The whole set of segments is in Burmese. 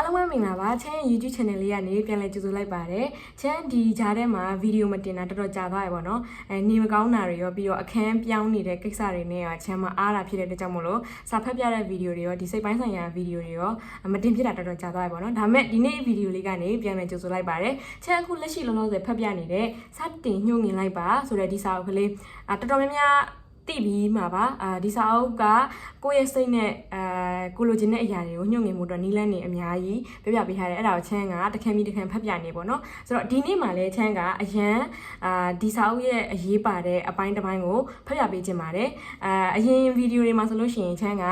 အားလုံးပဲမင်္ဂလာပါချမ်းရဲ့ YouTube channel လေးကနေပြန်လည်ကြိုဆိုလိုက်ပါတယ်ချမ်းဒီကြားထဲမှာဗီဒီယိုမတင်တာတော်တော်ကြာသွားပြီပေါ့နော်အဲနေမကောင်းတာတွေရောပြီးတော့အခန်းပြောင်းနေတဲ့ကိစ္စတွေနဲ့ရောချမ်းမအားတာဖြစ်တဲ့အတွက်ကြောင့်မို့လို့စာဖတ်ပြတဲ့ဗီဒီယိုတွေရောဒီစိတ်ပိုင်းဆိုင်ရာဗီဒီယိုတွေရောမတင်ဖြစ်တာတော်တော်ကြာသွားပြီပေါ့နော်ဒါပေမဲ့ဒီနေ့ဗီဒီယိုလေးကနေပြန်လည်ကြိုဆိုလိုက်ပါတယ်ချမ်းအခုလက်ရှိလောလောဆယ်ဖတ်ပြနေတဲ့စတင်ညှို့ငင်လိုက်ပါဆိုတဲ့ဒီစာအုပ်ကလေးအာတော်တော်များများ တိပြီးမှာပါအာဒီစာအုပ်ကကိုယ့်ရဲ့စိတ်နဲ့အဲကိုလိုချင်တဲ့အရာတွေကိုညှို့ငင်မှုအတွက်နီးလန်းနေအများကြီးပြပြပေးထားတယ်အဲ့ဒါကိုချမ်းကတခမ်းပြီးတခမ်းဖတ်ပြနေပေါ့နော်ဆိုတော့ဒီနေ့မှာလည်းချမ်းကအရန်အာဒီစာအုပ်ရဲ့အရေးပါတဲ့အပိုင်းတစ်ပိုင်းကိုဖတ်ပြပေးခြင်းပါတယ်အာအရင်ဗီဒီယိုတွေမှာဆိုလို့ရှိရင်ချမ်းက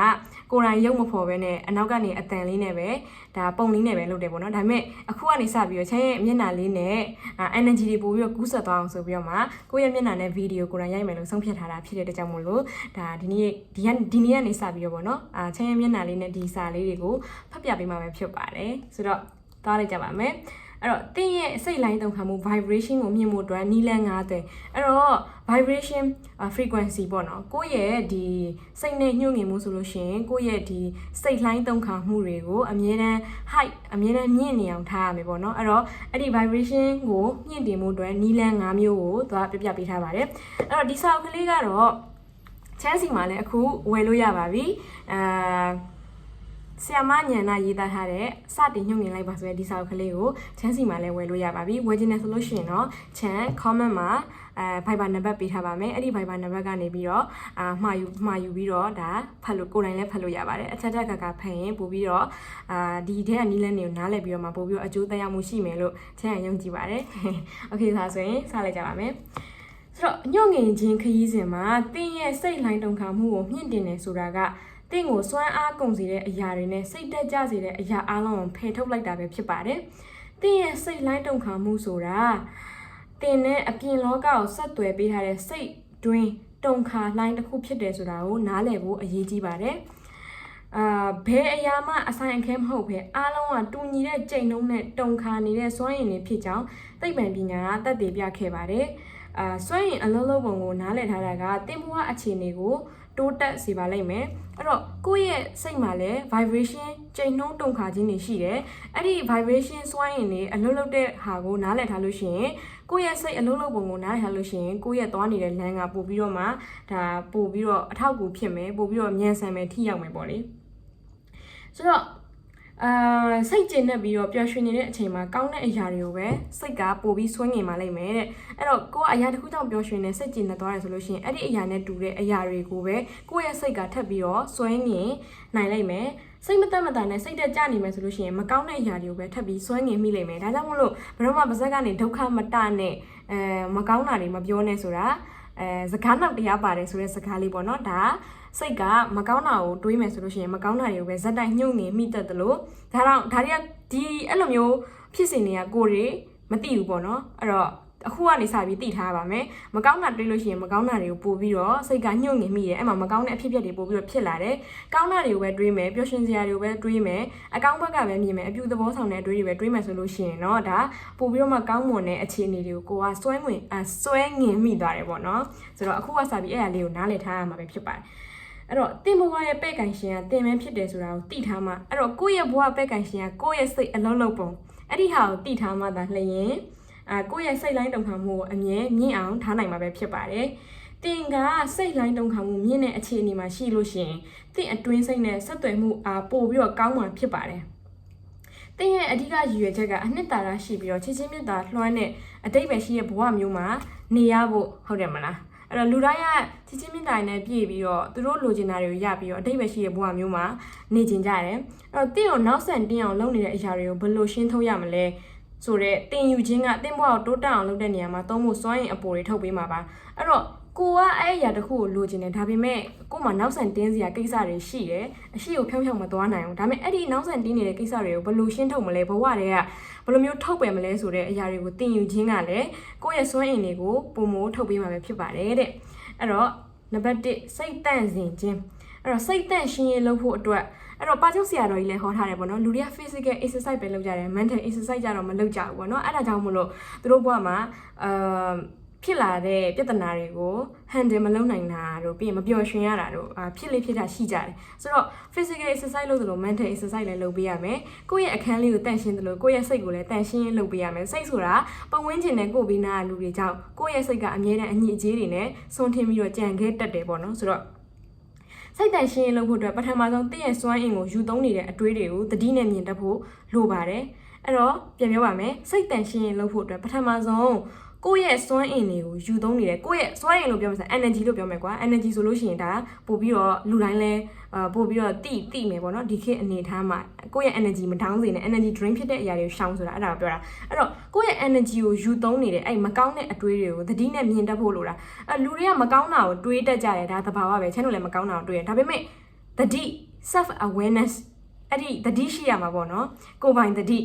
ကိုယ်တိုင်ရုပ်မဖော်ပဲနဲ့အနောက်ကနေအတန်လေးနဲ့ပဲဒါပုံလေးနဲ့ပဲလုပ်တယ်ပေါ့နော်ဒါပေမဲ့အခုကနေစပြီးတော့ချမ်းရဲ့မျက်နှာလေးနဲ့အာ energy တွေပို့ပြီးတော့ကူးဆက်သွားအောင်ဆိုပြီးတော့မှကိုယ့်ရဲ့မျက်နှာနဲ့ဗီဒီယိုကိုယ်တိုင်ရိုက်မယ်လို့ဆုံးဖြတ်ထားတာဖြစ်တဲ့အတွက်ကြောင့်မို့လို့ဒါဒီနေ့ဒီကဒီနေ့ကနေစပြီးတော့ပေါ့နော်အာချမ်းရဲ့မျက်နှာလေးနဲ့ဒီစာလေးတွေကိုဖတ်ပြပေးမှာပဲဖြစ်ပါတယ်ဆိုတော့သွားလိုက်ကြပါမယ်အဲ့တော့တင်းရဲ့စိတ်လိုင်းတုံခါမှု vibration ကိုမြင်မှုအတွက်နီလန်း9သွင်းအဲ့တော့ vibration frequency ပေါ့နော်ကိုယ့်ရဲ့ဒီစိတ်နဲ့ညှို့ငင်မှုဆိုလို့ရှိရင်ကိုယ့်ရဲ့ဒီစိတ်လိုင်းတုံခါမှုတွေကိုအမြဲတမ်း height အမြဲတမ်းမြင့်နေအောင်ထားရမယ်ပေါ့နော်အဲ့တော့အဲ့ဒီ vibration ကိုမြင့်တင်မှုအတွက်နီလန်း9မျိုးကိုသွားပြပြပေးထားပါတယ်အဲ့တော့ဒီစာအုပ်ကလေးကတော့ ချမ်းစီမှာလည်းအခုဝယ်လို့ရပါပြီအာဆီယမညံနာရေးသားထားတဲ့စတင်ညှို့ငင်လိုက်ပါဆိုတဲ့ဒီစာအုပ်ကလေးကိုချမ်းစီမှာလည်းဝယ်လို့ရပါပြီဝယ်ခြင်းနဲ့ဆိုလို့ရှိရင်တော့ချမ်း comment မှာအဲ Viber နံပါတ်ပေးထားပါမယ်အဲ့ဒီ Viber နံပါတ်ကနေပြီးတော့အာမှာယူမှာယူပြီးတော့ဒါဖတ်လို့ကိုယ်တိုင်လည်းဖတ်လို့ရပါတယ်အချက်ချက်ကကဖတ်ရင်ပို့ပြီးတော့အာဒီတဲ့နီးလန်းတွေကိုနားလည်ပြီးတော့မှပို့ပြီးတော့အကျိုးသက်ရောက်မှုရှိမယ်လို့ချမ်းရယုံကြည်ပါတယ် Okay ဒါဆိုရင်စလိုက်ကြပါမယ် ဆိုတော့ညှို့ငင်ခြင်းခရီးစဉ်မှာတင်းရဲ့စိတ်လိုင်းတုံခါမှုကိုမြင့်တင်တယ်ဆိုတာကတင့်ကိုစွမ်းအားကုန်စေတဲ့အရာတွေနဲ့စိတ်တက်ကြစေတဲ့အရာအလုံးကိုဖယ်ထုတ်လိုက်တာပဲဖြစ်ပါတယ်။တင့်ရဲ့စိတ်လိုင်းတုံခါမှုဆိုတာတင်နဲ့အပြင်လောကကိုဆက်သွယ်ပေးထားတဲ့စိတ်တွင်းတုံခါလိုင်းတစ်ခုဖြစ်တယ်ဆိုတာကိုနားလည်ဖို့အရေးကြီးပါတယ်။အာဘယ်အရာမှအဆိုင်အခဲမဟုတ်ပဲအားလုံးကတူညီတဲ့ကြိမ်လုံးနဲ့တုံခါနေတဲ့စွမ်းရည်တွေဖြစ်ကြောင်းသိပ္ပံပညာကသက်သေပြခဲ့ပါတယ်။ အာစွမ်းရည်အလုံးလုံးပုံကိုနားလည်ထားတာကတင်ဘဝအခြေအနေကိုတိုးတက်စေပါလိမ့်မယ်အဲ့တော့ကိုယ့်ရဲ့စိတ်မှာလည်း vibration ချိန်နှုန်းတုံခါခြင်းတွေရှိတယ်အဲ့ဒီ vibration စွမ်းရည်တွေအလုံးလုံးတဲ့ဟာကိုနားလည်ထားလို့ရှိရင်ကိုယ့်ရဲ့စိတ်အလုံးလုံးပုံကိုနားလည်ထားလို့ရှိရင်ကိုယ့်ရဲ့သွားနေတဲ့လမ်းကပို့ပြီးတော့မှဒါပို့ပြီးတော့အထောက်အကူဖြစ်မယ်ပို့ပြီးတော့မြန်ဆန်မယ်ထိရောက်မယ်ပေါ့လေဆိုတော့ အာစိတ်ကျဉ်နေပြီးတော့ပျော်ရွှင်နေတဲ့အချိန်မှာကောင်းတဲ့အရာတွေကိုပဲစိတ်ကပို့ပြီးဆွဲငင်มาလိုက်မယ်တဲ့အဲ့တော့ကိုကအရာတစ်ခုကြောင့်ပျော်ရွှင်နေစိတ်ကျဉ်နေသွားတယ်ဆိုလို့ရှိရင်အဲ့ဒီအရာနဲ့တူတဲ့အရာတွေကိုပဲကိုယ့်ရဲ့စိတ်ကထပ်ပြီးတော့ဆွဲငင်နိုင်လိုက်မယ်စိတ်မသက်မသာနဲ့စိတ်တက်ကြနေမယ်ဆိုလို့ရှိရင်မကောင်းတဲ့အရာတွေကိုပဲထပ်ပြီးဆွဲငင်မိလိမ့်မယ်ဒါကြောင့်မို့လို့ဘယ်တော့မှပါဇက်ကနေဒုက္ခမတနဲ့အဲမကောင်းတာတွေမပြောနဲ့ဆိုတာအဲစကားနောက်တရားပါတယ်ဆိုတဲ့စကားလေးပေါ့နော်ဒါ စိတ်ကမကောင်းတာကိုတွေးမယ်ဆိုလို့ရှိရင်မကောင်းတာတွေကိုပဲဇက်တိုက်ညှို့ငင်မိတတ်တယ်လို့ဒါတော့ဒါတွေကဒီအဲ့လိုမျိုးဖြစ်စဉ်တွေကကိုယ်တွေမသိဘူးပေါ့နော်အဲ့တော့အခုကနေစပြီးသိထားပါမယ်မကောင်းတာတွေးလို့ရှိရင်မကောင်းတာတွေကိုပို့ပြီးတော့စိတ်ကညှို့ငင်မိတယ်အဲ့မှာမကောင်းတဲ့အဖြစ်အပျက်တွေပို့ပြီးတော့ဖြစ်လာတယ်ကောင်းတာတွေကိုပဲတွေးမယ်ပျော်ရွှင်စရာတွေကိုပဲတွေးမယ်အကောင်းဘက်ကပဲမြင်မယ်အပြုသဘောဆောင်တဲ့အတွေးတွေပဲတွေးမယ်ဆိုလို့ရှိရင်တော့ဒါပို့ပြီးတော့မှကောင်းမွန်တဲ့အခြေအနေတွေကိုကိုကစွဲငင်အစွဲငင်မိသွားတယ်ပေါ့နော်ဆိုတော့အခုကစပြီးအဲ့အရာလေးကိုနားလည်ထားရမှာပဲဖြစ်ပါတယ် အဲ့တော့တင်ဘဝရဲ့ပဲ့ကန်ရှင်ကတင်မင်းဖြစ်တယ်ဆိုတာကိုသိထားမှအဲ့တော့ကိုယ့်ရဲ့ဘဝပဲ့ကန်ရှင်ကကိုယ့်ရဲ့စိတ်အလုံးလုံးပုံအဲ့ဒီဟာကိုသိထားမှသာလျင်အာကိုယ့်ရဲ့စိတ်လိုင်းတုံခါမှုကိုအမြဲမြင့်အောင်ထားနိုင်မှာပဲဖြစ်ပါတယ်တင်ကစိတ်လိုင်းတုံခါမှုမြင့်တဲ့အခြေအနေမှာရှိလို့ရှိရင်တင့်အတွင်းစိတ်နဲ့ဆက်သွယ်မှုအားပို့ပြီးတော့ကောင်းမှာဖြစ်ပါတယ်။တင်းရဲ့အဓိကရည်ရွယ်ချက်ကအနှစ်သာရရှိပြီးတော့ချစ်ချင်းမြတ်တာလွှမ်းတဲ့အတိတ်ပဲရှိတဲ့ဘဝမျိုးမှာနေရဖို့ဟုတ်တယ်မလား။ အဲ့တော့လူတိုင်းကချစ်ချင်းမြတ်တာနဲ့ပြည့်ပြီးတော့သူတို့လိုချင်တာတွေကိုရပြီးတော့အတိတ်ပဲရှိတဲ့ဘဝမျိုးမှာနေကျင်ကြတယ်။အဲ့တော့တင့်ကိုနောက်ဆန်တင်းအောင်လုပ်နေတဲ့အရာတွေကိုဘယ်လိုရှင်းထုတ်ရမလဲ။ဆိုတော့တင်ယူခြင်းကတင်ဘဝကိုတိုးတက်အောင်လုပ်တဲ့နေရာမှာသုံးဖို့စွမ်းရင်အပေါ်တွေထုတ်ပေးမှာပါ။အဲ့တော့ ကိုကအဲ့အရာတစ်ခုကိုလိုချင်တယ်ဒါပေမဲ့ကို့မှာနောက်ဆန်တင်းစရာကိစ္စတွေရှိတယ်အရှိကိုဖြောင်းဖြောင်းမသွားနိုင်ဘူးဒါပေမဲ့အဲ့ဒီနောက်ဆန်တင်းနေတဲ့ကိစ္စတွေကိုဘယ်လိုရှင်းထုတ်မလဲဘဝတွေကဘယ်လိုမျိုးထုတ်ပယ်မလဲဆိုတဲ့အရာတွေကိုတင်ယူခြင်းကလည်းကိုယ့်ရဲ့စွမ်းအင်တွေကိုပုံမိုးထုတ်ပေးမှာပဲဖြစ်ပါတယ်တဲ့အဲ့တော့နံပါတ်1စိတ်တန့်စင်ခြင်းအဲ့တော့စိတ်တန့်ရှင်းရေးလုပ်ဖို့အတွက်အဲ့တော့ပါချုပ်ဆရာတော်ကြီးလည်းဟောထားတယ်ပေါ့နော်လူတွေက physical exercise ပဲလုပ်ကြတယ် mental exercise ကြတော့မလုပ်ကြဘူးပေါ့နော်အဲ့ဒါကြောင့်မလို့သူတို့ဘဝမှာအာ ဖြဖြစ်လာတဲ့ပြဿနာတွေကို handle မလုပ်နိုင်တာတို့ပြီးရင်မပျော်ရွှင်ရတာတို့အာဖြစ်လေဖြစ်တာရှိကြတယ်ဆိုတော့ physical exercise လုပ်သလို mental exercise လည်းလုပ်ပေးရမယ်ကိုယ့်ရဲ့အခန်းလေးကိုတန့်ရှင်းသလိုကိုယ့်ရဲ့စိတ်ကိုလည်းတန့်ရှင်းလုပ်ပေးရမယ်စိတ်ဆိုတာပတ်ဝန်းကျင်နဲ့ကိုယ်ဘေးနားလူတွေကြောင့်ကိုယ့်ရဲ့စိတ်ကအမြဲတမ်းအညစ်အကြေးတွေနဲ့ဆွန့်ထင်းပြီးတော့ကြံခဲ့တတ်တယ်ပေါ့နော်ဆိုတော့စိတ်တန့်ရှင်းလုပ်ဖို့အတွက်ပထမဆုံးတင့်ရဲ့စွမ်းအင်ကိုယူသုံးနေတဲ့အတွေးတွေကိုသတိနဲ့မြင်တတ်ဖို့လိုပါတယ် အဲ့တော့ပြန်ပြောပါမယ်စိတ်တန့်ရှင်းလုပ်ဖို့အတွက်ပထမဆုံးကိုယ့်ရဲ့စွမ်းအင်တွေကိုယူသုံးနေတယ်ကိုယ့်ရဲ့စွမ်းအင်လို့ပြောမှာဆို energy လို့ပြောမယ်ကွာ energy ဆိုလို့ရှိရင်ဒါပို့ပြီးတော့လူတိုင်းလဲအာပို့ပြီးတော့တိတိမယ်ပေါ့နော်ဒီခေတ်အနေထားမှာကိုယ့်ရဲ့ energy မ down စေနဲ့ energy drain ဖြစ်တဲ့အရာတွေကိုရှောင်ဆိုတာအဲ့ဒါကိုပြောတာအဲ့တော့ကိုယ့်ရဲ့ energy ကိုယူသုံးနေတဲ့အဲ့မကောင်းတဲ့အတွေးတွေကိုသတိနဲ့မြင်တတ်ဖို့လိုတာအဲ့လူတွေကမကောင်းတာကိုတွေးတတ်ကြတယ်ဒါသဘာဝပဲ channel လည်းမကောင်းတာကိုတွေးတယ်ဒါပေမဲ့သတိ self awareness အဲ့ဒီသတိရှိရမှာပေါ့နော်ကိုယ်ပိုင်သတိ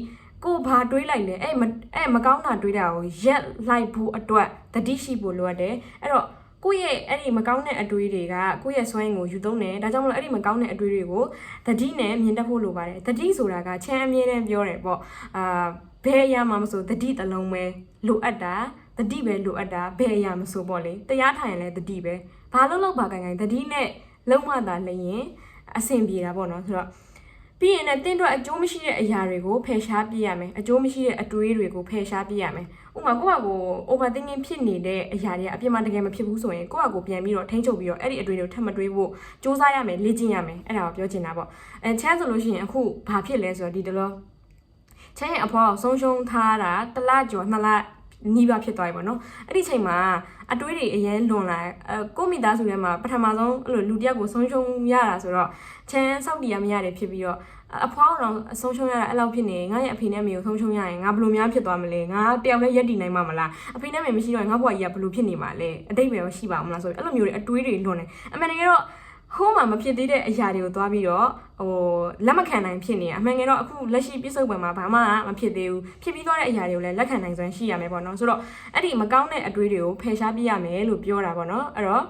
ကိုဘာတွေးလိုက်လဲအဲ့မအဲ့မကောင်းတာတွေးတာကိုရက်လိုက်ဖို့အတွက်သတိရှိဖို့လိုအပ်တယ်အဲ့တော့ကိုယ့်ရဲ့အဲ့ဒီမကောင်းတဲ့အတွေးတွေကကိုယ့်ရဲ့စွမ်းရည်ကိုယူသုံးတယ်ဒါကြောင့်မလို့အဲ့ဒီမကောင်းတဲ့အတွေးတွေကိုသတိနဲ့မြင်တတ်ဖို့လိုပါတယ်သတိဆိုတာကချမ်းအမြဲတမ်းပြောတယ်ပေါ့အာဘယ်အရာမှမဆိုသတိတစ်လုံးပဲလိုအပ်တာသတိပဲလိုအပ်တာဘယ်အရာမဆိုပေါ့လေတရားထိုင်ရင်လည်းသတိပဲဘာလို့လောက်ပါကိုင်ကိုင်သတိနဲ့လုံးဝသာလျင်အဆင်ပြေတာပေါ့နော်ဆိုတော့ ပြီးရင်လည်းတင့်တော့အကျိုးမရှိတဲ့အရာတွေကိုဖယ်ရှားပြရမယ်အကျိုးမရှိတဲ့အတွေးတွေကိုဖယ်ရှားပြရမယ်ဥပမာကိုယ့်ဘာကို overthinking ဖြစ်နေတဲ့အရာတွေကအပြစ်မှတကယ်မဖြစ်ဘူးဆိုရင်ကိုယ့်ဘာကိုပြန်ပြီးတော့ထိန်းချုပ်ပြီးတော့အဲ့ဒီအတွေးတွေကိုထပ်မတွေးဖို့စူးစမ်းရမယ်လေ့ကျင့်ရမယ်အဲ့ဒါကိုပြောချင်တာပေါ့အဲချမ်းဆိုလို့ရှိရင်အခုဘာဖြစ်လဲဆိုတော့ဒီတလောချမ်းရဲ့အဖွားကိုဆုံးရှုံးထားတာတစ်လကျော်နှစ်လ နီးပါးဖြစ်သွားပြီပေါ့နော်အဲ့ဒီချိန်မှာအတွေးတွေအရင်လွန်လာအဲကိုမိသားစုထဲမှာပထမဆုံးအဲ့လိုလူတစ်ယောက်ကိုဆုံးရှုံးရတာဆိုတော့ချမ်းစောက်တီရမရတယ်ဖြစ်ပြီးတော့အဖွားကတော့အဆုံးရှုံးရတာအဲ့လောက်ဖြစ်နေငါရဲ့အဖေနဲ့အမေကိုဆုံးရှုံးရရင်ငါဘယ်လိုများဖြစ်သွားမလဲငါတယောက်နဲ့ရက်တည်နိုင်မှာမလားအဖေနဲ့အမေမရှိတော့ရင်ငါဘွားကြီးကဘယ်လိုဖြစ်နေမှာလဲအတိတ်ပဲရှိပါမလားဆိုတော့အဲ့လိုမျိုးတွေအတွေးတွေလွန်နေအမှန်တကယ်တော့ ဟိုးမှာမဖြစ်သေးတဲ့အရာတွေကိုသွားပြီးတော့ဟိုလက်မခံနိုင်ဖြစ်နေရအမှန်ငယ်တော့အခုလက်ရှိပြစ္ဆုတ်ပံမှာဘာမှမဖြစ်သေးဘူးဖြစ်ပြီးသွားတဲ့အရာတွေကိုလည်းလက်ခံနိုင်စွမ်းရှိရမယ်ပေါ့နော်ဆိုတော့အဲ့ဒီမကောင်းတဲ့အတွေးတွေကိုဖယ်ရှားပြရမယ်လို့ပြောတာပေါ့နော်အဲ့တော့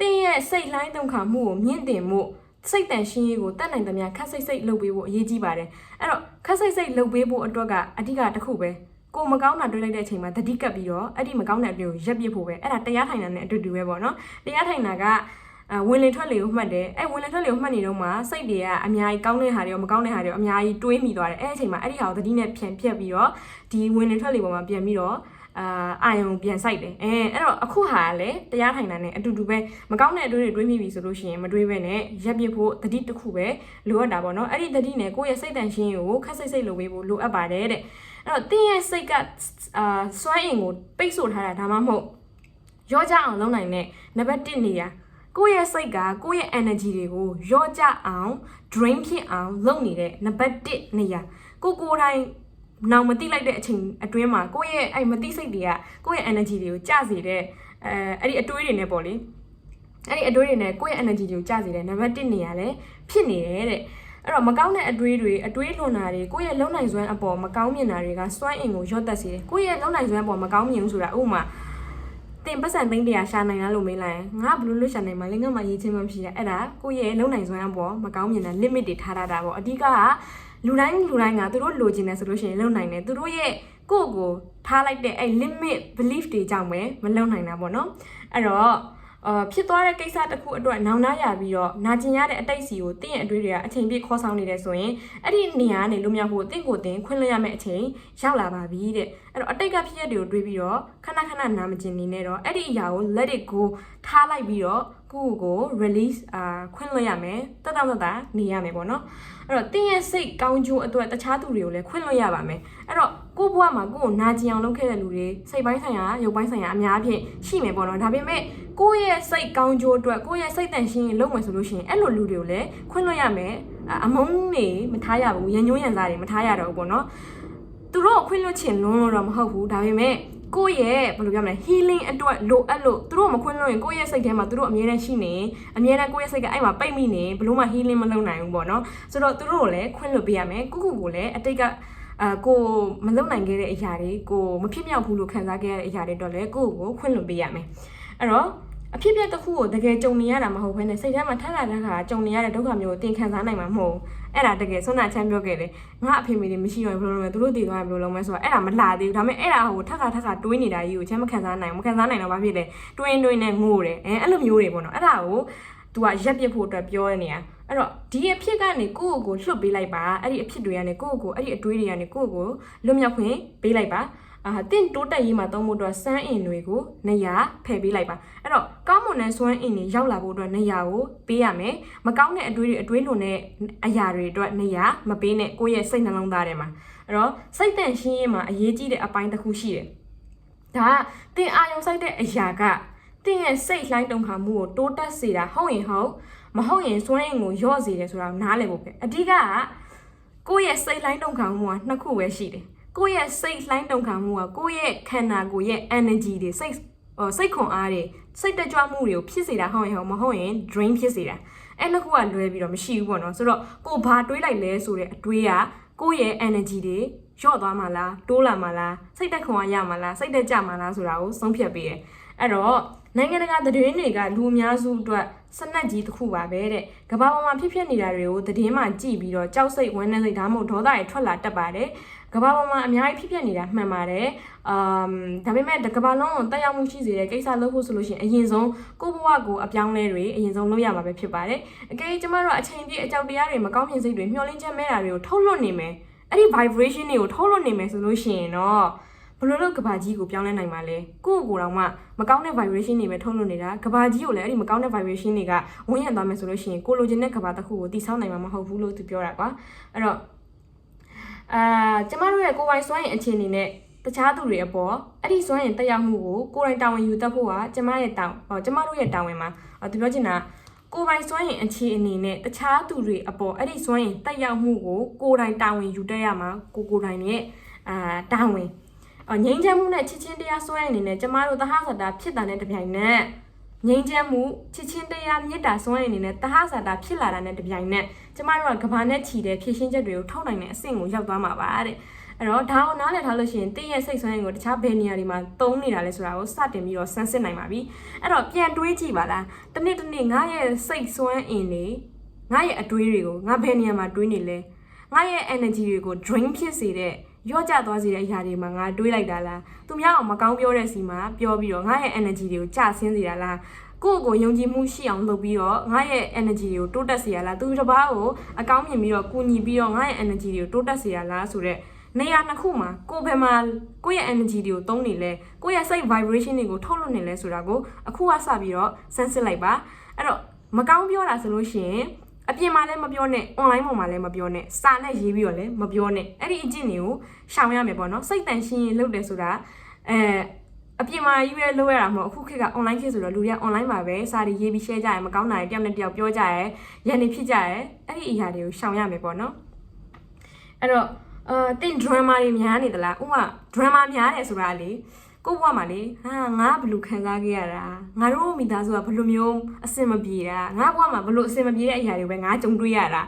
တင်းရဲ့စိတ်လှိုင်းတုန်ခါမှုကိုမြင့်တင်မှုစိတ်တန်ရှင်းရေးကိုတတ်နိုင်သမျှခက်စိတ်စိတ်လုပ်ပေးဖို့အရေးကြီးပါတယ်အဲ့တော့ခက်စိတ်စိတ်လုပ်ပေးဖို့အတွက်ကအဓိကတစ်ခုပဲကိုမကောင်းတာတွေးလိုက်တဲ့အချိန်မှာတတိကပ်ပြီးတော့အဲ့ဒီမကောင်းတဲ့အတွေ့ကိုရက်ပြစ်ဖို့ပဲအဲ့ဒါတရားထိုင်တာနဲ့အတူတူပဲပေါ့နော်တရားထိုင်တာကအဲ ဝင်လေထွက်လေကိုမှတ်တယ်အဲဝင်လေထွက်လေကိုမှတ်နေတော့မှစိတ်တွေကအများကြီးကောင်းတဲ့ဟာတွေရောမကောင်းတဲ့ဟာတွေရောအများကြီးတွေးမိသွားတယ်အဲအချိန်မှာအဲ့ဒီဟာကိုသတိနဲ့ဖြန်ဖြတ်ပြီးတော့ဒီဝင်လေထွက်လေပေါ်မှာပြန်ပြီးတော့အာအာယုံပြန်ဆိုင်တယ်အဲအဲ့တော့အခုဟာကလည်းတရားထိုင်တာနဲ့အတူတူပဲမကောင်းတဲ့အတွေးတွေတွေးမိပြီဆိုလို့ရှိရင်မတွေးဘဲနဲ့ရက်ပြစ်ဖို့သတိတစ်ခုပဲလိုအပ်တာပေါ့နော်အဲ့ဒီသတိနဲ့ကိုယ့်ရဲ့စိတ်တန်ရှင်းကိုခက်စိတ်စိတ်လုပ်ပေးဖို့လိုအပ်ပါတယ်တဲ့အဲ့တော့တင်းရဲ့စိတ်ကအာစွမ်းအင်ကိုပိတ်ဆို့ထားတာဒါမှမဟုတ်ရောကြအောင်လုပ်နိုင်တဲ့နံပါတ်1နေရာ ကိုယ့်ရဲ့စိတ်ကကိုယ့်ရဲ့ energy တွေကိုရောကြအောင် drain ဖြစ်အောင်လုပ်နေတဲ့နံပါတ်1နေရာကိုကိုယ်တိုင်နောင်မတိလိုက်တဲ့အချိန်အတွင်းမှာကိုယ့်ရဲ့အဲ့မတိစိတ်တွေကကိုယ့်ရဲ့ energy တွေကိုကျစေတဲ့အဲအဲ့ဒီအတွေးတွေနဲ့ပေါ့လေအဲ့ဒီအတွေးတွေနဲ့ကိုယ့်ရဲ့ energy တွေကိုကျစေတဲ့နံပါတ်1နေရာလဲဖြစ်နေတယ်တဲ့အဲ့တော့မကောင်းတဲ့အတွေးတွေအတွေးလွန်တာတွေကိုယ့်ရဲ့လုံနိုင်စွမ်းအပေါ်မကောင်းမြင်တာတွေကစွမ်းအင်ကိုရော့တက်စေတယ်ကိုယ့်ရဲ့လုံနိုင်စွမ်းအပေါ်မကောင်းမြင်ဘူးဆိုတာဥပမာ တင်ပတ်စံသိန်းတရာရှာနိုင်လားလို့မေးလိုက်ရင်ငါဘယ်လိုလုပ်ရှာနိုင်မှာလဲငါမှရေးချင်းမှမရှိတာအဲ့ဒါကိုယ့်ရဲ့လုံနိုင်စွမ်းအပေါ်မကောင်းမြင်တာ limit တွေထားတာပေါ့အဓိကကလူတိုင်းလူတိုင်းကသူတို့လိုချင်တယ်ဆိုလို့ရှိရင်လုံနိုင်တယ်သူတို့ရဲ့ကိုယ့်ကိုထားလိုက်တဲ့အဲ့ limit belief တွေကြောင့်ပဲမလုံနိုင်တာပေါ့နော်အဲ့တော့ အာဖြစ်သွားတဲ့ကိစ္စတစ်ခုအတွက်နောင်နာရပြီးတော့နာကျင်ရတဲ့အတိတ်စီကိုတင့်ရဲ့အတွေ့တွေကအချိန်ပြည့်ခေါ်ဆောင်နေတယ်ဆိုရင်အဲ့ဒီနေရာကနေလွတ်မြောက်ဖို့တင့်ကိုတင်ခွင့်လွှတ်ရမယ့်အချိန်ရောက်လာပါပြီတဲ့အဲ့တော့အတိတ်ကဖြစ်ရတွေကိုတွေးပြီးတော့ခဏခဏနာမကျင်နေနဲ့တော့အဲ့ဒီအရာကို let it go ထားလိုက်ပြီးတော့ ကိုယ့်ကို release အာခွင့်လွှတ်ရမယ်တက်တောင့်တက်တာနေရမယ်ပေါ့နော်အဲ့တော့တင်းရဲ့စိတ်ကောင်းကျိုးအတွက်တခြားသူတွေကိုလည်းခွင့်လွှတ်ရပါမယ်အဲ့တော့ကိုယ့်ဘဝမှာကိုယ့်ကိုနာကျင်အောင်လုပ်ခဲ့တဲ့လူတွေစိတ်ပိုင်းဆိုင်ရာရုပ်ပိုင်းဆိုင်ရာအများအပြားရှိမယ်ပေါ့နော်ဒါပေမဲ့ကိုယ့်ရဲ့စိတ်ကောင်းကျိုးအတွက်ကိုယ့်ရဲ့စိတ်တန်ရှင်းလုပ်မယ်ဆိုလို့ရှိရင်အဲ့လိုလူတွေကိုလည်းခွင့်လွှတ်ရမယ်အမုန်းနေမထားရဘူးရန်ညွှန်းရန်စားတွေမထားရတော့ဘူးပေါ့နော်သူတို့ခွင့်လွှတ်ချင်လွန်းလို့တော့မဟုတ်ဘူးဒါပေမဲ့ ကိုယ့်ရဲ့ဘယ်လိုပြောမလဲ healing အတွက်လိုအပ်လို့သူတို့မခွင့်လို့ရင်ကိုယ့်ရဲ့စိတ်ထဲမှာသူတို့အမြဲတမ်းရှိနေအမြဲတမ်းကိုယ့်ရဲ့စိတ်ကအဲ့မှာပိတ်မိနေဘလို့မှ healing မလုပ်နိုင်ဘူးပေါ့နော်ဆိုတော့သူတို့ကိုလည်းခွင့်လွှတ်ပေးရမယ်ကုကုကိုလည်းအတိတ်ကအာကိုမလုံနိုင်ခဲ့တဲ့အရာတွေကိုမဖြစ်မြောက်ဘူးလို့ခံစားခဲ့ရတဲ့အရာတွေတော့လည်းကိုယ့်ကိုခွင့်လွှတ်ပေးရမယ်အဲ့တော့အဖြစ်အပျက်တစ်ခုကိုတကယ်ကြုံနေရတာမဟုတ်ဘဲနဲ့စိတ်ထဲမှာထက်လာတဲ့ခါကြုံနေရတဲ့ဒုက္ခမျိုးကိုသင်ခံစားနိုင်မှာမဟုတ်ဘူး အဲ့ဒါတကယ်ဆွမ်းနာချမ်းပြောခဲ့တယ်ငါအဖေမေတွေမရှိတော့ဘူးဘယ်လိုလုပ်မလဲသူတို့တည်သွားရင်ဘယ်လိုလုပ်မလဲဆိုတော့အဲ့ဒါမလာသေးဘူးဒါပေမဲ့အဲ့ဒါဟိုထက်ခါထက်ခါတွေးနေတာကြီးကိုချမ်းမခံစားနိုင်ဘူးမခံစားနိုင်တော့ဘာဖြစ်လဲတွေးတွေးနဲ့ငိုတယ်အဲအဲ့လိုမျိုးတွေပေါ့နော်အဲ့ဒါကို तू ကရက်ပြစ်ဖို့အတွက်ပြောနေရအဲ့တော့ဒီအဖြစ်ကနေကိုယ့်ကိုယ်ကိုလွတ်ပေးလိုက်ပါအဲ့ဒီအဖြစ်တွေကနေကိုယ့်ကိုယ်ကိုအဲ့ဒီအတွေးတွေကနေကိုယ့်ကိုယ်ကိုလွတ်မြောက်ခွင့်ပေးလိုက်ပါ အာတင့်တိုးတက်ရေးမှာသုံးဖို့အတွက်စမ်းအင်တွေကိုနေရာဖယ်ပေးလိုက်ပါအဲ့တော့ကောင်းမွန်တဲ့စွမ်းအင်တွေရောက်လာဖို့အတွက်နေရာကိုပေးရမယ်မကောင်းတဲ့အတွေးတွေအတွေးလွန်တဲ့အရာတွေအတွက်နေရာမပေးနဲ့ကိုယ့်ရဲ့စိတ်နှလုံးသားထဲမှာအဲ့တော့စိတ်တန့်ရှင်းရေးမှာအရေးကြီးတဲ့အပိုင်းတစ်ခုရှိတယ်ဒါကတင်အာယုံစိုက်တဲ့အရာကတင်ရဲ့စိတ်လှိုင်းတုန်ခါမှုကိုတိုးတက်စေတာဟုတ်ရင်ဟုတ်မဟုတ်ရင်စွမ်းအင်ကိုယော့စေတယ်ဆိုတာကိုနားလည်ဖို့ပဲအဓိကကကိုယ့်ရဲ့စိတ်လှိုင်းတုန်ခါမှုကနှစ်ခုပဲရှိတယ် ကိုယ့်ရဲ့စိတ်လှိုင်းတုန်ခါမှုကကိုယ့်ရဲ့ခန္ဓာကိုယ်ရဲ့ energy တွေစိတ်ဟိုစိတ်ခွန်အားတွေစိတ်တကြွမှုတွေကိုဖြစ်စေတာဟုတ်ရင်ဟုတ်မဟုတ်ရင် drain ဖြစ်စေတာအဲ့နှစ်ခုကလွဲပြီးတော့မရှိဘူးပေါ့နော်ဆိုတော့ကိုဘာတွေးလိုက်လဲဆိုတဲ့အတွေးကကိုယ့်ရဲ့ energy တွေလျော့သွားမှာလားတိုးလာမှာလားစိတ်တက်ခွန်အားရမှာလားစိတ်တက်ကြမှာလားဆိုတာကိုဆုံးဖြတ်ပေးတယ်အဲ့တော့နိုင်ငံတကာသတင်းတွေကလူအများစုအတွက်စနက်ကြီးတစ်ခုပါပဲတဲ့ကမ္ဘာပေါ်မှာဖြစ်ဖြစ်နေတာတွေကိုသတင်းမှကြည့်ပြီးတော့ကြောက်စိတ်ဝမ်းနည်းစိတ်ဒါမှမဟုတ်ဒေါသတွေထွက်လာတတ်ပါတယ် ကမ္ဘာပေါ်မှာအများကြီးဖြစ်ဖြစ်နေတာမှန်ပါတယ်အမ်ဒါပေမဲ့ကမ္ဘာလုံးကိုတက်ရောက်မှုရှိစေတဲ့ကိစ္စလုပ်ဖို့ဆိုလို့ရှိရင်အရင်ဆုံးကိုယ့်ဘဝကိုအပြောင်းလဲတွေအရင်ဆုံးလုပ်ရမှာပဲဖြစ်ပါတယ်အကယ်၍ကျမတို့အချိန်ပြည့်အကြောက်တရားတွေမကောင်းမြင်စိတ်တွေမျှော်လင့်ချက်မဲ့တာတွေကိုထုတ်လွှတ်နေမယ်အဲ့ဒီ vibration တွေကိုထုတ်လွှတ်နေမယ်ဆိုလို့ရှိရင်တော့ဘယ်လိုလုပ်ကဘာကြီးကိုပြောင်းလဲနိုင်မှာလဲကိုယ့်ကိုယ်တော်မှမကောင်းတဲ့ vibration တွေပဲထုတ်လွှတ်နေတာကဘာကြီးကိုလည်းအဲ့ဒီမကောင်းတဲ့ vibration တွေကဝန်းရံသွားမယ်ဆိုလို့ရှိရင်ကိုလိုချင်တဲ့ကဘာတစ်ခုကိုတည်ဆောက်နိုင်မှာမဟုတ်ဘူးလို့သူပြောတာကွာအဲ့တော့ အာကျမတို့ရဲ့ကိုယ်ပိုင်စွမ်းရည်အခြေအနေနဲ့တခြားသူတွေအပေါ်အဲ့ဒီစွမ်းရည်တက်ရောက်မှုကိုကိုယ်တိုင်တာဝန်ယူတတ်ဖို့ကကျမရဲ့တောင်းဟောကျမတို့ရဲ့တာဝန်မှာအော်သူပြောချင်တာကိုယ်ပိုင်စွမ်းရည်အခြေအနေနဲ့တခြားသူတွေအပေါ်အဲ့ဒီစွမ်းရည်တက်ရောက်မှုကိုကိုယ်တိုင်တာဝန်ယူတတ်ရမှာကိုကိုယ်တိုင်ရဲ့အာတာဝန်အော်ငြိမ်းချမ်းမှုနဲ့ချစ်ချင်းတရားစွမ်းရည်အနေနဲ့ကျမတို့သဟဇာတာဖြစ်တာနဲ့တပြိုင်နက် ငြိမ်းချမ်းမှုချစ်ချင်းတရားမေတ္တာစွမ်းရည်အနေနဲ့သဟဇာတာဖြစ်လာတာနဲ့တပြိုင်နက်ကျမတို့ကကဘာနဲ့ချီတဲ့ဖြည့်ရှင်းချက်တွေကိုထောက်နိုင်တဲ့အဆင့်ကိုရောက်သွားမှာပါတဲ့အဲ့တော့ဒါကိုနားလည်ထားလို့ရှိရင်တင်းရဲ့စိတ်ဆွမ်းရင်ကိုတခြားဘယ်နေရာတွေမှာသုံးနေတာလဲဆိုတာကိုစတင်ပြီးတော့ဆန်းစစ်နိုင်ပါပြီအဲ့တော့ပြန်တွေးကြည့်ပါလားတနေ့တနေ့ငါရဲ့စိတ်ဆွမ်းအင်တွေငါရဲ့အတွေးတွေကိုငါဘယ်နေရာမှာတွေးနေလဲငါရဲ့ energy တွေကို drain ဖြစ်စေတဲ့ ရော့ကျသွားစေတဲ့အရာတွေမှာငါတွေးလိုက်တာလားသူများအောင်မကောင်းပြောတဲ့စီမှာပြောပြီးတော့ငါရဲ့ energy တွေကိုကျဆင်းစေတာလားကိုယ့်ကိုယုံကြည်မှုရှိအောင်လုပ်ပြီးတော့ငါရဲ့ energy တွေကိုတိုးတက်စေရလားသူတစ်ပါးကိုအကောင်းမြင်ပြီးတော့ကူညီပြီးတော့ငါရဲ့ energy တွေကိုတိုးတက်စေရလားဆိုတော့နေရာနှစ်ခုမှာကိုယ်ဘယ်မှာကိုယ့်ရဲ့ energy တွေကိုသုံးနေလဲကိုယ့်ရဲ့စိတ် vibration တွေကိုထုတ်လွှတ်နေလဲဆိုတာကိုအခုကစပြီးတော့စမ်းစစ်လိုက်ပါအဲ့တော့မကောင်းပြောတာဆိုလို့ရှိရင် အပြင်မှာလည်းမပြောနဲ့ online ပေါ်မှာလည်းမပြောနဲ့စာနဲ့ရေးပြီးတော့လည်းမပြောနဲ့အဲ့ဒီအကျင့်တွေကိုရှောင်ရမယ်ပေါ့နော်စိတ်တန်ရှင်းရင်လုပ်တယ်ဆိုတာအဲအပြင်မှာယူရဲလုပ်ရတာမဟုတ်အခုခေတ်က online ခေတ်ဆိုတော့လူတွေက online မှာပဲစာတွေရေးပြီး share ကြရမကောင်းတာတွေတယောက်နဲ့တယောက်ပြောကြရရန်နေဖြစ်ကြရအဲ့ဒီအရာတွေကိုရှောင်ရမယ်ပေါ့နော်အဲ့တော့အာတင် drama တွေများနေသလားဥပမာ drama များတယ်ဆိုတာလေ ကိုဘွားမှာလေဟာငါဘယ်လိုခံစားခဲ့ရတာငါတို့မိသားစုကဘယ်လိုမျိုးအဆင်မပြေတာငါဘွားမှာဘယ်လိုအဆင်မပြေတဲ့အရာတွေပဲငါကြုံတွေ့ရတာ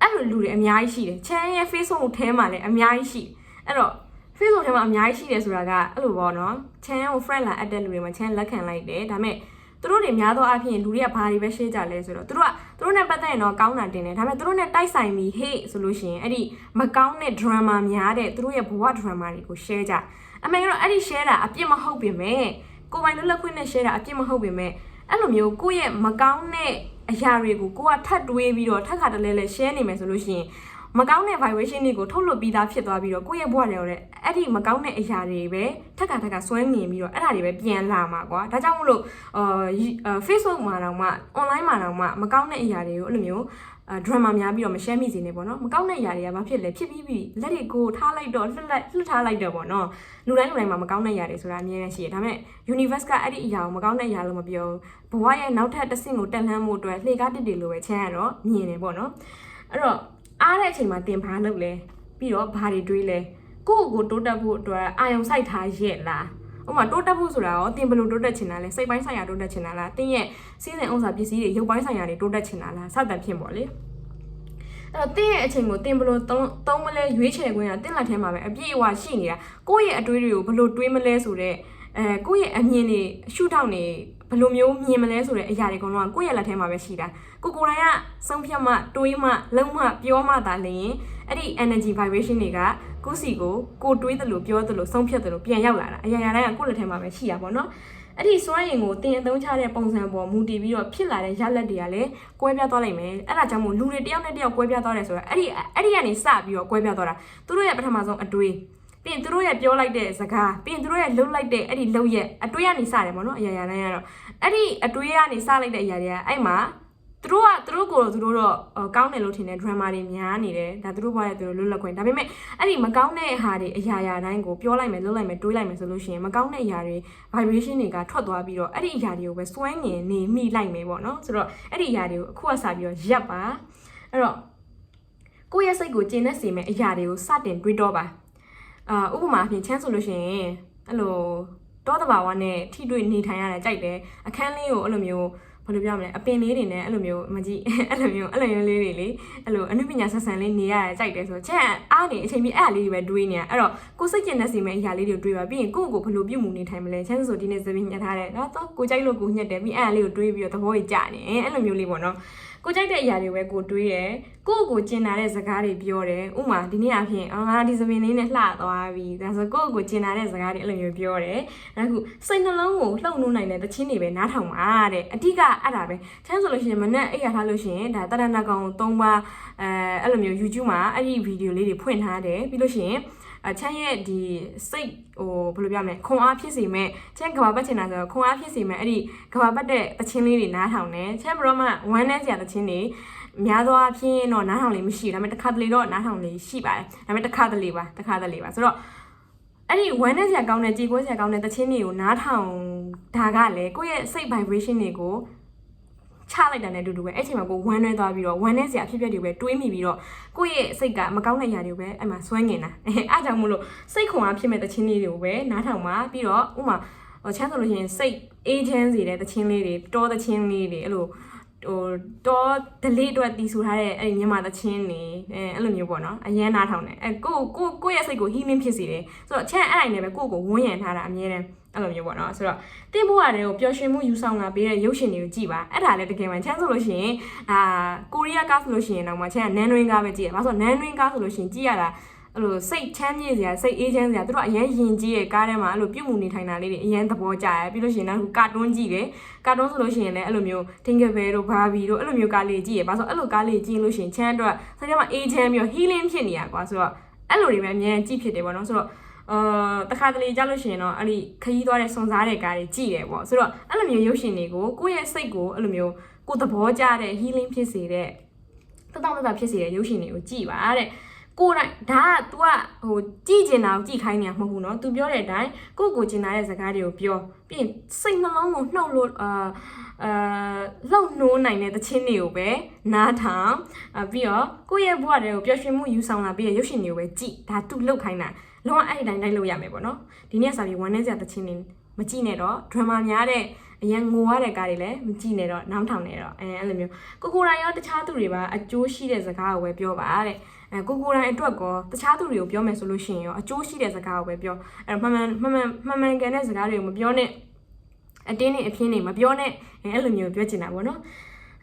အဲ့လိုလူတွေအများကြီးရှိတယ်ချမ်းရဲ့ Facebook ထဲမှာလည်းအများကြီးရှိအဲ့တော့ Facebook ထဲမှာအများကြီးရှိတယ်ဆိုတာကအဲ့လိုပေါ့နော်ချမ်းကို friend လာအပ်တဲ့လူတွေမှာချမ်းလက်ခံလိုက်တယ်ဒါပေမဲ့သူတို့တွေများသောအားဖြင့်လူတွေကဘာတွေပဲ share ကြလဲဆိုတော့သူတို့ကသူတို့နဲ့ပတ်သက်ရင်တော့ကောင်းတာတင်တယ်ဒါပေမဲ့သူတို့နဲ့တိုက်ဆိုင်ပြီးဟေ့ဆိုလို့ရှိရင်အဲ့ဒီမကောင်းတဲ့ drama များတဲ့သူတို့ရဲ့ဘဝ drama တွေကို share ကြ အမေကတော့အဲ့ဒီ share တာအပြစ်မဟုတ်ပြင်မဲ့ကိုယ်ပိုင်လွတ်လပ်ခွင့်နဲ့ share တာအပြစ်မဟုတ်ပြင်မဲ့အဲ့လိုမျိုးကိုယ့်ရဲ့မကောင်းတဲ့အရာတွေကိုကိုကထပ်တွေးပြီးတော့ထပ်ခါတလဲလဲ share နေမယ်ဆိုလို့ရှိရင် မကောင်းတဲ့ vibration တွေကိုထုတ်လွှတ်ပြီးသားဖြစ်သွားပြီးတော့ကိုယ့်ရဲ့ဘဝတွေရောတဲ့အဲ့ဒီမကောင်းတဲ့အရာတွေပဲထက်ခါထက်ခါဆွဲငင်ပြီးတော့အဲ့ဒါတွေပဲပြန်လာမှာကွာဒါကြောင့်မလို့အာ Facebook မှာတော့မှ online မှာတော့မှမကောင်းတဲ့အရာတွေကိုအဲ့လိုမျိုးအာ drama များပြီးတော့မ share မိစေနဲ့ပေါ့နော်မကောင်းတဲ့အရာတွေကဘာဖြစ်လဲဖြစ်ပြီးပြီလက်တွေကိုထားလိုက်တော့လှက်လိုက်လှက်ထားလိုက်တော့ပေါ့နော်လူတိုင်းလူတိုင်းမှာမကောင်းတဲ့အရာတွေဆိုတာအများကြီးရှိတယ်ဒါပေမဲ့ universe ကအဲ့ဒီအရာကိုမကောင်းတဲ့အရာလို့မပြောဘူးဘဝရဲ့နောက်ထပ်တစ်ဆင့်ကိုတက်လှမ်းမှုအတွက်လှေကားတစ်တွေလိုပဲချမ်းရတော့မြင်တယ်ပေါ့နော်အဲ့တော့ အားတဲ့အချိန်မှာတင်ဘာလုပ်လဲပြီးတော့ဘာတွေတွေးလဲကိုယ့်ကိုယ်တိုးတက်ဖို့အတွက်အာယုံစိုက်ထားရဲ့လားဥပမာတိုးတက်ဖို့ဆိုတာရောတင်ဘယ်လိုတိုးတက်ချင်တာလဲစိတ်ပိုင်းဆိုင်ရာတိုးတက်ချင်တာလားတင်းရဲ့စီးစင်ဥစ္စာပစ္စည်းတွေရုပ်ပိုင်းဆိုင်ရာတွေတိုးတက်ချင်တာလားစသဖြင့်ပေါ့လေအဲ့တော့တင်းရဲ့အချိန်ကိုတင်ဘယ်လိုသုံးသုံးမလဲရွေးချယ်ခွင့်ကတင်းလက်ထဲမှာပဲအပြည့်အဝရှိနေတာကိုယ့်ရဲ့အတွေးတွေကိုဘယ်လိုတွေးမလဲဆိုတော့ အဲအဲကိုယ့်ရဲ့အမြင်တွေရှုထောင့်တွေဘယ်လိုမျိုးမြင်မလဲဆိုတဲ့အရာတွေအကုန်လုံးကကိုယ့်ရဲ့လက်ထဲမှာပဲရှိတာကိုကိုယ်တိုင်ကဆုံးဖြတ်မှတွေးမှလုံးမှပြောမှသာလျှင်အဲ့ဒီ energy vibration တွေကကိုယ့်စီကိုကိုတွေးတယ်လို့ပြောတယ်လို့ဆုံးဖြတ်တယ်လို့ပြန်ရောက်လာတာအရာရာတိုင်းကကိုယ့်လက်ထဲမှာပဲရှိတာပေါ့နော်အဲ့ဒီစွမ်းရည်ကိုတင်အသုံးချတဲ့ပုံစံပေါ်မူတည်ပြီးတော့ဖြစ်လာတဲ့ရလဒ်တွေကလည်းကွဲပြားသွားနိုင်မယ်အဲ့ဒါကြောင့်မို့လူတွေတယောက်နဲ့တယောက်ကွဲပြားသွားတယ်ဆိုတော့အဲ့ဒီအဲ့ဒီကနေစပြီးတော့ကွဲပြားသွားတာသူတို့ရဲ့ပထမဆုံးအတွေးပြီးရ င်သူတို့ရဲ့ပြောလိုက်တဲ့စကားပြီးရင်သူတို့ရဲ့လှုပ်လိုက်တဲ့အဲ့ဒီလှုပ်ရက်အတွေးကနေစတယ်ပေါ့နော်အရာရာတိုင်းကတော့အဲ့ဒီအတွေးကနေစလိုက်တဲ့အရာတွေကအဲ့မှာသူတို့ကသူတို့ကိုယ်သူတို့တော့ကောင်းတယ်လို့ထင်တဲ့ drama တွေများနေတယ်ဒါသူတို့ဘာလဲသူတို့လွတ်လပ်ခွင့်ဒါပေမဲ့အဲ့ဒီမကောင်းတဲ့ဟာတွေအရာရာတိုင်းကိုပြောလိုက်မယ်လုပ်လိုက်မယ်တွေးလိုက်မယ်ဆိုလို့ရှိရင်မကောင်းတဲ့အရာတွေ vibration တွေကထွက်သွားပြီးတော့အဲ့ဒီအရာတွေကိုပဲစွဲငင်နေမိလိုက်မယ်ပေါ့နော်ဆိုတော့အဲ့ဒီအရာတွေကိုအခုကစပြီးတော့ရပ်ပါအဲ့တော့ကိုယ့်ရဲ့စိတ်ကိုကျဉ်တဲ့စေမဲ့အရာတွေကိုစတင်တွေးတော့ပါ အာဥပမာအဖြစ်ချမ်းဆိုလို့ရှိရင်အဲ့လိုတောတဘာဝနဲ့ထိတွေ့နေထိုင်ရတယ်ကြိုက်တယ်အခန်းလေးကိုအဲ့လိုမျိုးဘယ်လိုပြောမလဲအပင်လေးတွေနဲ့အဲ့လိုမျိုးမကြည့်အဲ့လိုမျိုးအဲ့လိုမျိုးလေးတွေလေအဲ့လိုအနုပညာဆက်ဆံလေးနေရတယ်ကြိုက်တယ်ဆိုတော့ချက်အားနေအချိန်ပြီးအဲ့အလေးတွေပဲတွေးနေရအဲ့တော့ကိုစိတ်ကျင်တဲ့စီမဲ့အရာလေးတွေတွေးပါပြီးရင်ကိုယ့်ကိုဘယ်လိုပြုတ်မှုနေထိုင်မလဲချက်ဆိုဒီနေ့သပင်းညက်ထားတယ်နော်တော့ကိုကြိုက်လို့ကိုညက်တယ်ပြီးအဲ့အလေးကိုတွေးပြီးတော့သဘောကြီးကြနေအဲ့လိုမျိုးလေးပေါ့နော် ကိုကြိုက်တဲ့အရာတွေပဲကိုတွေးတယ်ကိုယ့်ကိုကျင်နာတဲ့စကားတွေပြောတယ်ဥမာဒီနေ့အဖြစ်အော်ငါဒီသပင်းလေးနဲ့လှသွားပြီဒါဆိုကိုယ့်ကိုကျင်နာတဲ့စကားတွေအဲ့လိုမျိုးပြောတယ်နောက်ခုစိတ်နှလုံးကိုလှုပ်နှိုးနိုင်တဲ့တခြင်းတွေပဲနားထောင်ပါတဲ့အဓိကအဲ့ဒါပဲချမ်းဆိုလို့ရှိရင်မနဲ့အိပ်ရထားလို့ရှိရင်ဒါတရဏကောင်၃ပါးအဲအဲ့လိုမျိုး YouTube မှာအဲ့ဒီဗီဒီယိုလေးတွေဖွင့်ထားတယ်ပြီးလို့ရှိရင်အ ချမ်းရဲ့ဒီစိတ်ဟိုဘယ်လိုပြောမလဲခွန်အားဖြစ်စေမဲ့ချမ်းကဘာပတ်ချင်တာဆိုတော့ခွန်အားဖြစ်စေမဲ့အဲ့ဒီကဘာပတ်တဲ့တခြင်းလေးတွေနားထောင်တယ်ချမ်းဘရောမဝမ်းနဲ့စရာတခြင်းတွေများသောအားဖြင့်တော့နားထောင်လေးမရှိဘူးဒါပေမဲ့တစ်ခါတလေတော့နားထောင်လေးရှိပါတယ်ဒါပေမဲ့တစ်ခါတလေပါတစ်ခါတလေပါဆိုတော့အဲ့ဒီဝမ်းနဲ့စရာကောင်းတဲ့ကြေကိုးစရာကောင်းတဲ့တခြင်းတွေကိုနားထောင်ဒါကလည်းကိုယ့်ရဲ့စိတ် vibration တွေကို ချလိုက်တာနဲ့အတူတူပဲအဲ့ချိန်မှာကိုဝမ်းနှဲသွားပြီးတော့ဝမ်းနှဲစရာအဖြစ်အပျက်တွေပဲတွေးမိပြီးတော့ကိုယ့်ရဲ့စိတ်ကမကောင်းတဲ့ຢာတွေကိုပဲအဲ့မှာဆွဲငင်တာအဲအားကြောင့်မို့လို့စိတ်ခွန်အားဖြစ်မဲ့တခြင်းလေးတွေကိုပဲနားထောင်ပါပြီးတော့ဥမာဟိုချမ်းဆိုလို့ရှိရင်စိတ်အေးချမ်းစေတဲ့တခြင်းလေးတွေတောတခြင်းလေးတွေအဲ့လိုဟိုတော့ဒလေးအတွက်တီးဆူထားတဲ့အဲ့ဒီမြန်မာသချင်းနေအဲအဲ့လိုမျိုးပေါ့နော်အရန်နားထောင်တယ်အဲကိုကိုကိုရဲ့စိတ်ကို healing ဖြစ်စေတယ်ဆိုတော့ချမ်းအဲ့အိုင်နဲ့ပဲကိုကိုဝန်းရံထားတာအမြဲတမ်း အဲ့လိုမျိုးပေါ့နော်ဆိုတော့တင်းဖို့ရတယ်ကိုပျော်ရွှင်မှုယူဆောင်လာပေးတဲ့ရုပ်ရှင်တွေကိုကြည့်ပါအဲ့ဒါလည်းတကယ်မှချမ်းဆိုလို့ရှိရင်အာကိုရီးယားကားဆိုလို့ရှိရင်တော့မှချမ်းကနန်နွင်းကားပဲကြည့်ရဘာလို့ဆိုနန်နွင်းကားဆိုလို့ရှိရင်ကြည့်ရတာအဲ့လိုစိတ်ချမ်းမြေ့စရာစိတ်အေးချမ်းစရာသူတို့အရန်ယဉ်ကျေးရဲ့ကားထဲမှာအဲ့လိုပြုတ်မှုနေထိုင်တာလေးတွေအရန်သဘောကျရပြီးလို့ရှိရင်နောက်ကာတွန်းကြည့်တယ်ကာတွန်းဆိုလို့ရှိရင်လည်းအဲ့လိုမျိုး Tinker Bell တို့ Barbie တို့အဲ့လိုမျိုးကားလေးကြည့်ရဘာလို့အဲ့လိုကားလေးကြည့်လို့ရှိရင်ချမ်းအတွက်စိတ်ထဲမှာအေးချမ်းပြီး healing ဖြစ်နေရကွာဆိုတော့အဲ့လိုတွေပဲအများကြီးကြည့်ဖြစ်တယ်ပေါ့နော်ဆိုတော့ အာတခါတလေကြလို့ရှိရင်တော့အဲ့ဒီခရီးသွားတဲ့စွန်စားတဲ့ကားတွေကြည့်တယ်ပေါ့ဆိုတော့အဲ့လိုမျိုးရုပ်ရှင်တွေကိုကိုယ့်ရဲ့စိတ်ကိုအဲ့လိုမျိုးကိုယ်သဘောကျတဲ့ healing ဖြစ်စေတဲ့တတောင့်တတဖြစ်စေတဲ့ရုပ်ရှင်တွေကိုကြည့်ပါတဲ့ကိုယ်တိုင်ဒါက तू ကဟိုကြည့်ကျင်တာကိုကြည့်ခိုင်းနေတာမဟုတ်ဘူးเนาะ तू ပြောတဲ့အတိုင်းကိုယ့်ကိုကျင်တာတဲ့စကားတွေကိုပြောပြီးရင်စိတ်နှလုံးကိုနှုတ်လို့အာအာလှုပ်နှိုးနိုင်တဲ့သချင်းတွေကိုပဲနားထောင်ပြီးတော့ကိုယ့်ရဲ့ဘဝတွေကိုပျော်ရွှင်မှုယူဆောင်လာပြီးရရုပ်ရှင်တွေကိုပဲကြည့်ဒါ तू လှုပ်ခိုင်းတာ လုံးဝအဲ့ဒီတိုင်းတိုင်းလုပ်ရမယ်ပေါ့နော်ဒီနေ့စာပြီးဝမ်းနေစရာသချင်းတွေမကြည့်နဲ့တော့ drama များတဲ့အရင်ငိုရတဲ့ကားတွေလည်းမကြည့်နဲ့တော့နောင်ထောင်နေတော့အဲအဲ့လိုမျိုးကိုကိုရိုင်းရောတခြားသူတွေပါအကျိုးရှိတဲ့စကားကိုပဲပြောပါတဲ့အဲကိုကိုရိုင်းအတွက်ကောတခြားသူတွေကိုပြောမယ်ဆိုလို့ရှိရင်ရောအကျိုးရှိတဲ့စကားကိုပဲပြောအဲမှန်မှန်မှန်မှန်မှန်မှန်ကန်တဲ့စကားတွေကိုမပြောနဲ့အတင်းနဲ့အပြင်းနဲ့မပြောနဲ့အဲအဲ့လိုမျိုးပြောချင်တာပေါ့နော်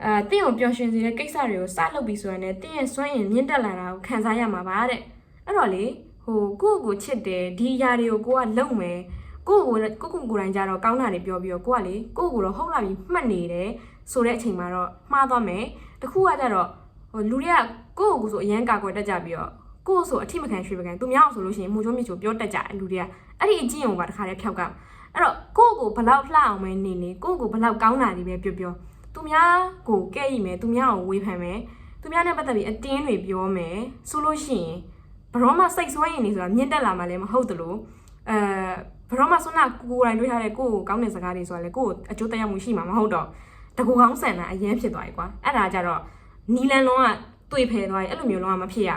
အဲတင့်ကိုပျော်ရွှင်စေတဲ့ကိစ္စတွေကိုစလုပ်ပြီးဆိုရင်လည်းတင့်ရဲ့စွမ်းရည်မြင့်တက်လာတာကိုခံစားရမှာပါတဲ့အဲ့တော့လေ ဟိုကိုယ့်ကိုချစ်တယ်ဒီအရာတွေကိုကိုကလုံမယ်ကိုယ့်ကိုကိုကိုကိုယ်တိုင်ကြတော့ကောင်းတာတွေပြောပြီးတော့ကိုကလေကိုယ့်ကိုတော့ဟုတ်လာပြီမှတ်နေတယ်ဆိုတဲ့အချိန်မှာတော့မှားသွားမယ်တခုကကြတော့ဟိုလူတွေကကိုယ့်ကိုဆိုအရန်ကာကွယ်တတ်ကြပြီးတော့ကိုယ့်ဆိုအထိမခံရွှေပကံသူများအောင်ဆိုလို့ရှိရင်မူချုံမြချိုပြောတတ်ကြတယ်လူတွေကအဲ့ဒီအကျင့်ကိုပါတခါတည်းဖျောက်ကအဲ့တော့ကိုယ့်ကိုဘလောက်လှအောင်ပဲနေနေကိုယ့်ကိုဘလောက်ကောင်းတာတွေပဲပြောပြောသူများကိုကဲ့ရည်မယ်သူများကိုဝေဖန်မယ်သူများနဲ့ပတ်သက်ပြီးအတင်းတွေပြောမယ်ဆိုလို့ရှိရင် ဘရောမစိတ်ဆွဲရင်နေဆိုတာမြင့်တက်လာမှလည်းမဟုတ်သလိုအဲဘရောမဆွမ်းနာကိုယ်တိုင်တွေးထားတဲ့ကိုယ့်ကိုကောင်းတဲ့စကားတွေဆိုတာလေကိုယ့်ကိုအကျိုးတက်ရောက်မှုရှိမှာမဟုတ်တော့တကူကောင်းဆန်တာအရင်ဖြစ်သွားပြီကွာအဲ့ဒါကြတော့နီလန်လုံးကတွေ့ဖယ်သွားပြီအဲ့လိုမျိုးလုံးဝမဖြစ်ရ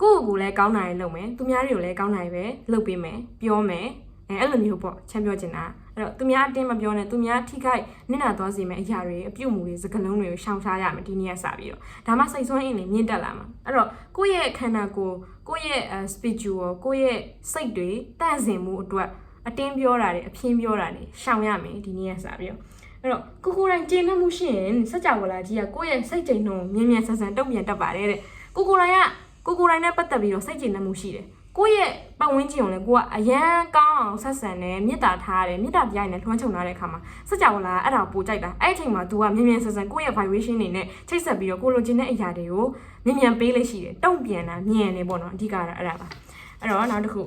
ကိုယ့်ကိုယ်လည်းကောင်းတာတွေလုပ်မယ်သူများတွေကိုလည်းကောင်းတာတွေပဲလုပ်ပေးမယ်ပြောမယ်အဲအဲ့လိုမျိုးပေါ့ချမ်းပြောချင်တာ အဲ့တော့သူများအတင်းမပြောနဲ့သူများထိခိုက်နစ်နာသွားစေမယ့်အရာတွေအပြုတ်မှုတွေစကလုံးတွေကိုရှောင်ရှားရမယ်ဒီနေ့ကစပြီးတော့ဒါမှစိတ်ဆွမ်းအင်းတွေမြင့်တက်လာမှာအဲ့တော့ကိုယ့်ရဲ့ခန္ဓာကိုယ်ကိုယ့်ရဲ့ spiritual ကိုယ့်ရဲ့စိတ်တွေတန့်စင်မှုအတွက်အတင်းပြောတာတွေအပြင်းပြောတာတွေရှောင်ရမယ်ဒီနေ့ကစပြီးတော့အဲ့တော့ကိုကိုတိုင်းကျင်းနှမှုရှိရင်စကြဝဠာကြီးကကိုယ့်ရဲ့စိတ်ကြိမ်နှုံမြင်မြန်ဆန်ဆန်တုံ့ပြန်တတ်ပါတယ်တဲ့ကိုကိုတိုင်းကကိုကိုတိုင်းနဲ့ပတ်သက်ပြီးတော့စိတ်ကြိမ်နှမှုရှိတယ် ကိုယ့်ရဲ့ပတ်ဝန်းကျင်ကိုလည်းကိုကအရန်ကောင်းအောင်ဆက်ဆံတယ်မေတ္တာထားတယ်မေတ္တာတရားနဲ့လွှမ်းခြုံထားတဲ့အခါမှာစကြဝဠာကအဲ့ဒါကိုပိုကြိုက်တာအဲ့ဒီအချိန်မှာ तू ကမြင်မြန်ဆန်ဆန်ကိုယ့်ရဲ့ vibration တွေနဲ့ချိတ်ဆက်ပြီးတော့ကိုလိုချင်တဲ့အရာတွေကိုမြင်မြန်ပေးလို့ရှိတယ်တုံ့ပြန်တာမြန်နေပေါ့နော်အဓိကတော့အဲ့ဒါပါအဲ့တော့နောက်တစ်ခု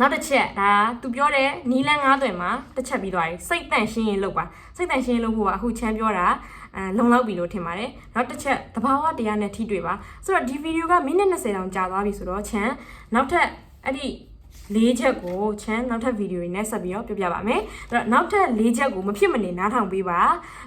နောက်တစ်ချက်ဒါသူပြောတဲ့နီလန်းငါးသွင်မှာတစ်ချက်ပြီးသွားပြီစိတ်တန့်ရှင်းရင်လုပ်ပါစိတ်တန့်ရှင်းရင်လုပ်ဖို့ကအခုချမ်းပြောတာ အဲလုံလောက်ပြီလို့ထင်ပါတယ်နောက်တစ်ချက်တဘာဝတရားနဲ့ထိတွေ့ပါဆိုတော့ဒီဗီဒီယိုကမိနစ်20တောင်ကြာသွားပြီဆိုတော့ချမ်းနောက်ထပ်အဲ့ဒီလေးချက်ကိုချမ်းနောက်ထပ်ဗီဒီယိုတွေနဲ့ဆက်ပြီးတော့ပြောပြပါမယ်အဲ့တော့နောက်ထပ်လေးချက်ကိုမဖြစ်မနေနားထောင်ပေးပါ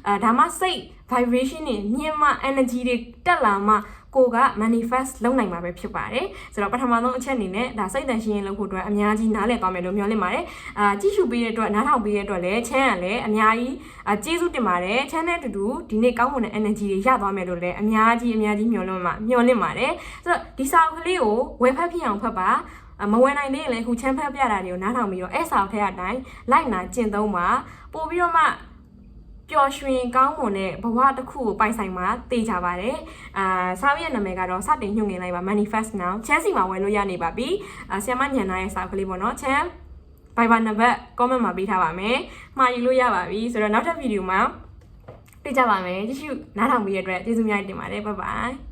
အဲဒါမှစိတ် vibration တွေမြင့်မှ energy တွေတက်လာမှ ကိုက manifest လုပ်နိုင်မှာပဲဖြစ်ပါတယ်ဆိုတော့ပထမဆုံးအချက်အနေနဲ့ဒါစိတ်တန်ရှင်းရင်လုပ်ဖို့အတွက်အများကြီးနားလည်သွားမယ်လို့မျှော်လင့်ပါတယ်အာကြည့်ရှုပေးတဲ့အတွက်နားထောင်ပေးတဲ့အတွက်လည်းချမ်းရလည်းအများကြီးအာကျေးဇူးတင်ပါတယ်ချမ်းနဲ့အတူတူဒီနေ့ကောင်းမွန်တဲ့ energy တွေရသွားမယ်လို့လည်းအများကြီးအများကြီးမျှော်လင့်မှာမျှော်လင့်ပါတယ်ဆိုတော့ဒီစာအုပ်ကလေးကိုဝယ်ဖတ်ဖြစ်အောင်ဖတ်ပါအမဝယ်နိုင်သေးရင်လည်းအခုချမ်းဖတ်ပြတာတွေကိုနားထောင်ပြီးတော့အဲ့စာအုပ်ထဲအတိုင်းလိုက်နာကျင့်သုံးပါပို့ပြီးတော့မှ ပျော်ရွှင်ကောင်းမွန်တဲ့ဘဝတစ်ခုကိုပိုင်ဆိုင်မှာသိကြပါတယ်။အာစာအုပ်ရဲ့နာမည်ကတော့စတင်ညွှန်ငင်လိုက်ပါ manifest now ချမ်းစီမှာဝယ်လို့ရနေပါပြီ။အာဆီယမညံနာရဲ့စာအုပ်ကလေးပေါ့နော်။ချမ်း Viber နံပါတ် comment မှာပေးထားပါမယ်။မှာယူလို့ရပါပြီ။ဆိုတော့နောက်ထပ်ဗီဒီယိုမှာတွေ့ကြပါမယ်။ကြည့်ရှုနားထောင်ပြီးတဲ့အတွက်ကျေးဇူးများတင်ပါတယ်။ Bye bye